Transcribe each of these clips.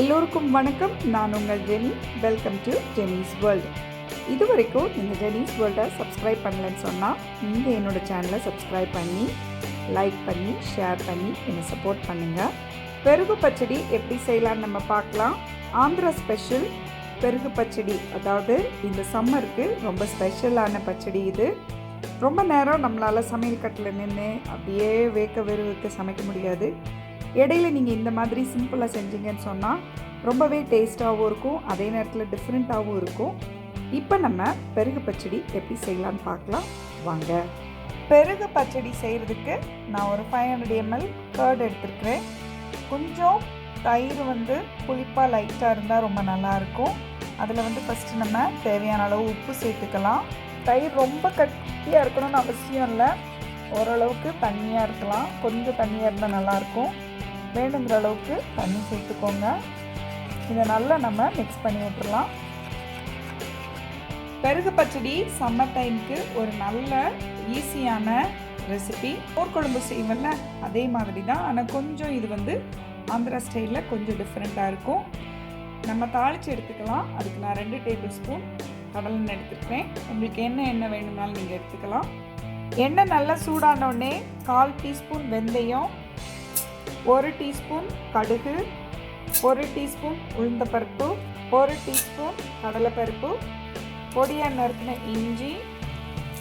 எல்லோருக்கும் வணக்கம். நான் உங்கள் Jeni. Welcome to Jeni's world இது வரைக்கும் நீங்கள் ஜெனிஸ் வேர்ல்டை சப்ஸ்கிரைப் பண்ணலன்னு சொன்னால் நீங்கள் என்னோடய சேனலை சப்ஸ்கிரைப் பண்ணி லைக் பண்ணி ஷேர் பண்ணி என்னை சப்போர்ட் பண்ணுங்கள் பெருகு பச்சடி எப்படி செய்யலாம்னு நம்ம பார்க்கலாம். ஆந்திரா ஸ்பெஷல் பெருகு பச்சடி. அதாவது இந்த சம்மருக்கு ரொம்ப ஸ்பெஷலான பச்சடி இது. ரொம்ப நேரம் நம்மளால் சமையல் கட்டில் நின்று அப்படியே வேக்க வெறுவுக்கு சமைக்க முடியாது. இடையில நீங்கள் இந்த மாதிரி சிம்பிளாக செஞ்சீங்கன்னு சொன்னால் ரொம்பவே டேஸ்ட்டாகவும் இருக்கும். அதே நேரத்தில் டிஃப்ரெண்ட்டாகவும் இருக்கும். இப்போ நம்ம பெருகு பச்சடி எப்படி செய்யலான்னு பார்க்கலாம். வாங்க. பெருகு பச்சடி செய்கிறதுக்கு நான் ஒரு ஃபைவ் ஹண்ட்ரட் எம்எல் கர்டு எடுத்துருக்கிறேன். கொஞ்சம் தயிர் வந்து புளிப்பாக லைட்டாக இருந்தால் ரொம்ப நல்லாயிருக்கும் அதில் வந்து ஃபஸ்ட்டு நம்ம தேவையான அளவு உப்பு சேர்த்துக்கலாம். தயிர் ரொம்ப கட்டியாக இருக்கணும்னு அவசியம் இல்லை. ஓரளவுக்கு தண்ணியாக இருக்கலாம். கொஞ்சம் தண்ணியாக இருந்தால் நல்லாயிருக்கும் வேணுங்கிற அளவுக்கு தண்ணி சேர்த்துக்கோங்க. இதை நல்லா நம்ம மிக்ஸ் பண்ணி விட்டுடலாம் பெருகு பச்சடி சம்மர் டைமுக்கு ஒரு நல்ல ஈஸியான ரெசிபி போர்க்குழம்பு செய்வோம்ல அதே மாதிரி தான் ஆனால் கொஞ்சம் இது வந்து ஆந்திரா ஸ்டைலில் கொஞ்சம் டிஃப்ரெண்ட்டாக இருக்கும். நம்ம தாளித்து எடுத்துக்கலாம். அதுக்கு நான் ரெண்டு டேபிள் ஸ்பூன் கடலெண்ணெய் எடுத்துருக்கேன் உங்களுக்கு என்ன எண்ணெய் வேணும்னாலும் நீங்கள் எடுத்துக்கலாம். எண்ணெய் நல்லா சூடானோடனே கால் டீஸ்பூன் வெந்தயம் ஒரு டீஸ்பூன் கடுகு ஒரு டீஸ்பூன் உளுந்தப்பருப்பு ஒரு டீஸ்பூன் கடலைப்பருப்பு பொடியாக நறுக்கின இஞ்சி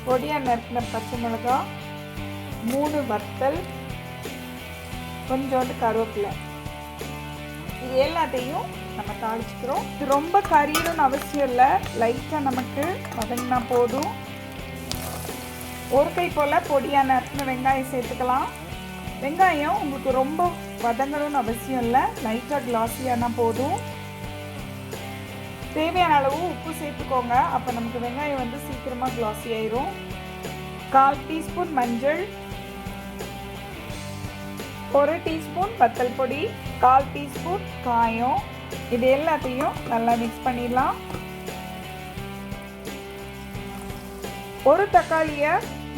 பொடியாக நறுக்கின பச்சை மிளகா மூணு வத்தல் கொஞ்சோண்டு கருவேப்பிலை. இது எல்லாத்தையும் நம்ம தாளிச்சுக்கிறோம். இது ரொம்ப கரியணும்னு அவசியம் இல்லை. லைட்டாக நமக்கு வதங்கினா போதும். ஒரு கை போல் பொடியாக நறுக்கின வெங்காயம் சேர்த்துக்கலாம். வெங்காயம் உங்களுக்கு ரொம்ப வதங்கணும்னு அவசியம் இல்லை. லைட்டாக கிளாஸியானா போதும். தேவையான அளவு உப்பு சேர்த்துக்கோங்க. அப்போ நமக்கு வெங்காயம் வந்து சீக்கிரமாக கிளாஸி ஆயிரும். கால் டீஸ்பூன் மஞ்சள். ஒரு டீஸ்பூன் வத்தல் பொடி. கால் டீஸ்பூன் காயம். இது எல்லாத்தையும் நல்லா மிக்ஸ் பண்ணிடலாம். ஒரு தக்காளியை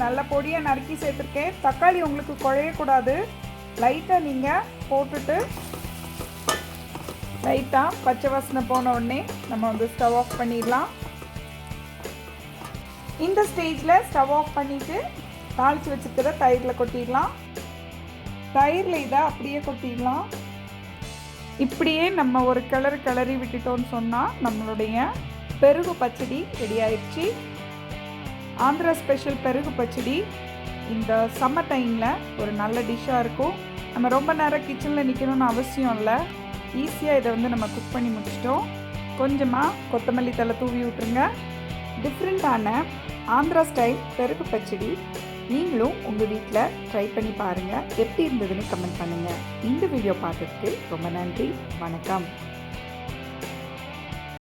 நல்ல பொடியை நறுக்கி சேர்த்துருக்கேன். தக்காளி உங்களுக்கு குழையக்கூடாது. லைட்டாக நீங்கள் போட்டுட்டு லைட்டாக பச்சை வாசனை போன உடனே நம்ம வந்து ஸ்டவ் ஆஃப் பண்ணிடலாம். இந்த ஸ்டேஜில் ஸ்டவ் ஆஃப் பண்ணிவிட்டு தாளித்து வச்சுருக்கிற தயிரில் கொட்டிடலாம். தயிரில் இதை அப்படியே கொட்டிடலாம். இப்படியே நம்ம ஒரு கிளறு கிளறி விட்டுட்டோம்னு சொன்னால் நம்மளுடைய பெருகு பச்சடி ரெடி ஆயிடுச்சு. ஆந்திரா ஸ்பெஷல் பெருகு பச்சடி. இந்த சம்மர் டைமில் ஒரு நல்ல டிஷ்ஷாக இருக்கும். நம்ம ரொம்ப நேரம் கிச்சனில் நிற்கணும்னு அவசியம் இல்லை. ஈஸியாக இதை வந்து நம்ம குக் பண்ணி முடிச்சிட்டோம். கொஞ்சமாக கொத்தமல்லி தலை தூவி விட்ருங்க டிஃப்ரெண்ட்டான ஆந்திரா ஸ்டைல் பெருகு பச்சடி. நீங்களும் உங்கள் வீட்டில் ட்ரை பண்ணி பாருங்கள் எப்படி இருந்ததுன்னு கமெண்ட் பண்ணுங்கள் இந்த வீடியோ பார்த்ததுக்கு ரொம்ப நன்றி. வணக்கம்.